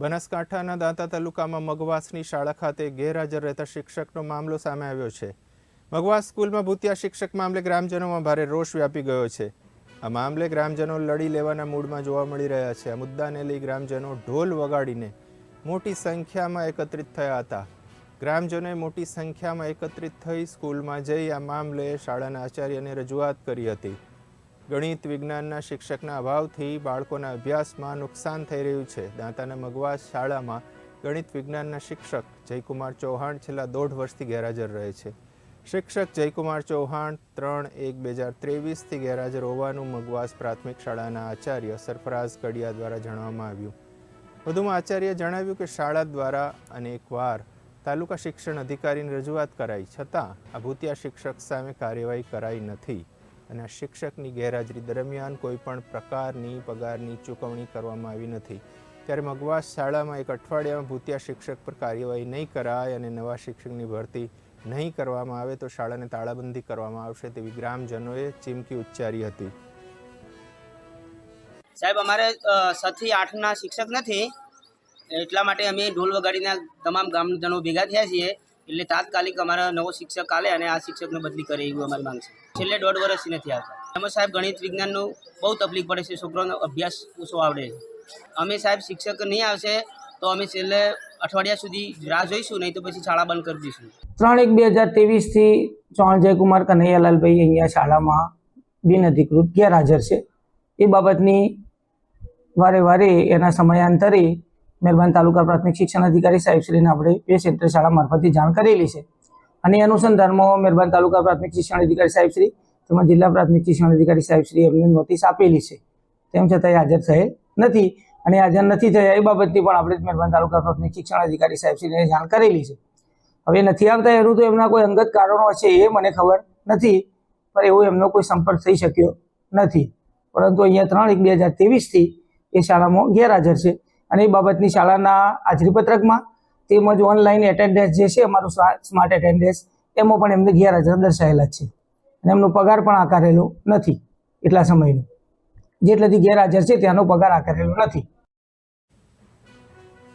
બનાસકાંઠાના દાંતા તાલુકામાં મગવાસની શાળા ખાતે ગેરહાજર રહેતા શિક્ષકનો મામલો સામે આવ્યો છે. મગવાસ સ્કૂલમાં ભૂતિયા શિક્ષક મામલે ગ્રામજનોમાં ભારે રોષ વ્યાપી ગયો છે. આ મામલે ગ્રામજનો લડી લેવાના મૂડમાં જોવા મળી રહ્યા છે. આ મુદ્દાને લઈ ગ્રામજનો ઢોલ વગાડીને મોટી સંખ્યામાં એકત્રિત થયા હતા. ગ્રામજનોએ મોટી સંખ્યામાં એકત્રિત થઈ સ્કૂલમાં જઈ આ મામલે શાળાના આચાર્યને રજૂઆત કરી હતી. ગણિત વિજ્ઞાનના શિક્ષકના અભાવથી બાળકોના અભ્યાસમાં નુકસાન થઈ રહ્યું છે. દાંતાના મગવાસ શાળામાં ગણિત વિજ્ઞાનના શિક્ષક જયકુમાર ચૌહાણ છેલ્લા દોઢ વર્ષથી ગેરહાજર રહે છે. શિક્ષક જયકુમાર ચૌહાણ ત્રણ એક બે હજાર ત્રેવીસથી ગેરહાજર હોવાનું મગવાસ પ્રાથમિક શાળાના આચાર્ય સરફરાઝ કડિયા દ્વારા જણાવવામાં આવ્યું. વધુમાં આચાર્ય જણાવ્યું કે શાળા દ્વારા અનેકવાર તાલુકા શિક્ષણ અધિકારીની રજૂઆત કરાઈ, છતાં આ ભૂતિયા શિક્ષક સામે કાર્યવાહી કરાઈ નથી. અને આ શિક્ષકની ગેરહાજરી દરમિયાન કોઈપણ પ્રકારની પગારની ચૂકવણી કરવામાં આવી નથી. ત્યારે મગવાસ શાળામાં એક અઠવાડિયામાં ભૂતિયા શિક્ષક પર કાર્યવાહી નહીં કરાય અને નવા શિક્ષકની ભરતી નહીં કરવામાં આવે તો શાળાને તાળાબંધી કરવામાં આવશે તેવી ગ્રામજનોએ ચીમકી ઉચ્ચારી હતી. સાહેબ, અમારે સાતથી આઠના શિક્ષક નથી. એટલા માટે અમે ઢોલ વગાડીને તમામ ગામજનો ભેગા થયા છીએ. એટલે તાત્કાલિક અમારા નવો શિક્ષક આવે અને આ શિક્ષકને બદલી કરે એવું અમારી માંગ છે. છેલ્લે દોઢ વર્ષથી નથી આવતા. એમાં સાહેબ ગણિત વિજ્ઞાનનું બહુ તકલીફ પડે છે છોકરાનો અભ્યાસ ઓછો આવડે છે. અમે સાહેબ શિક્ષક નહીં આવશે તો અમે છેલ્લે અઠવાડિયા સુધી રાહ જોઈશું, નહીં તો પછી શાળા બંધ કરી દઈશું. ત્રણ એક બે હજાર ત્રેવીસથી ચૌણ જયકુમાર કનૈયાલાલભાઈ અહીંયા શાળામાં બિનઅધિકૃત ગેરહાજર છે. એ બાબતની વારે વારે એના સમયાંતરે મહેરબાન તાલુકા પ્રાથમિક શિક્ષણ અધિકારી સાહેબશ્રીને આપણે એ સેન્ટર શાળા મારફતે જાણ કરેલી છે. અને અનુસંધાનમાં મહેરબાન તાલુકા પ્રાથમિક શિક્ષણ અધિકારી સાહેબશ્રી તેમજ જિલ્લા પ્રાથમિક શિક્ષણ અધિકારી સાહેબશ્રી એમને નોટિસ આપેલી છે. તેમ છતાં હાજર થયેલ નથી અને હાજર નથી થયા એ બાબતની પણ આપણે મહેરબાન તાલુકા પ્રાથમિક શિક્ષણ અધિકારી સાહેબશ્રીને જાણ કરેલી છે. હવે નથી આવતા એનું તો એમના કોઈ અંગત કારણો હશે એ મને ખબર નથી, પણ એવો એમનો કોઈ સંપર્ક થઈ શક્યો નથી. પરંતુ અહીંયા ત્રણ એક બે હજાર ત્રેવીસથી એ શાળામાં ગેરહાજર છે. અને એ બાબતની શાળાના હાજરીપત્રકમાં તેમજ ઓનલાઈન એટેન્ડન્સ જે છે, અમારું સ્માર્ટ એટેન્ડન્સ એમાં પણ એમને ગેરહાજર દર્શાવેલા છે. અને એમનો પગાર પણ આકારેલો નથી એટલા સમયનો. જેટલાથી ગેરહાજર છે, ત્યાંનો પગાર આકારેલો નથી.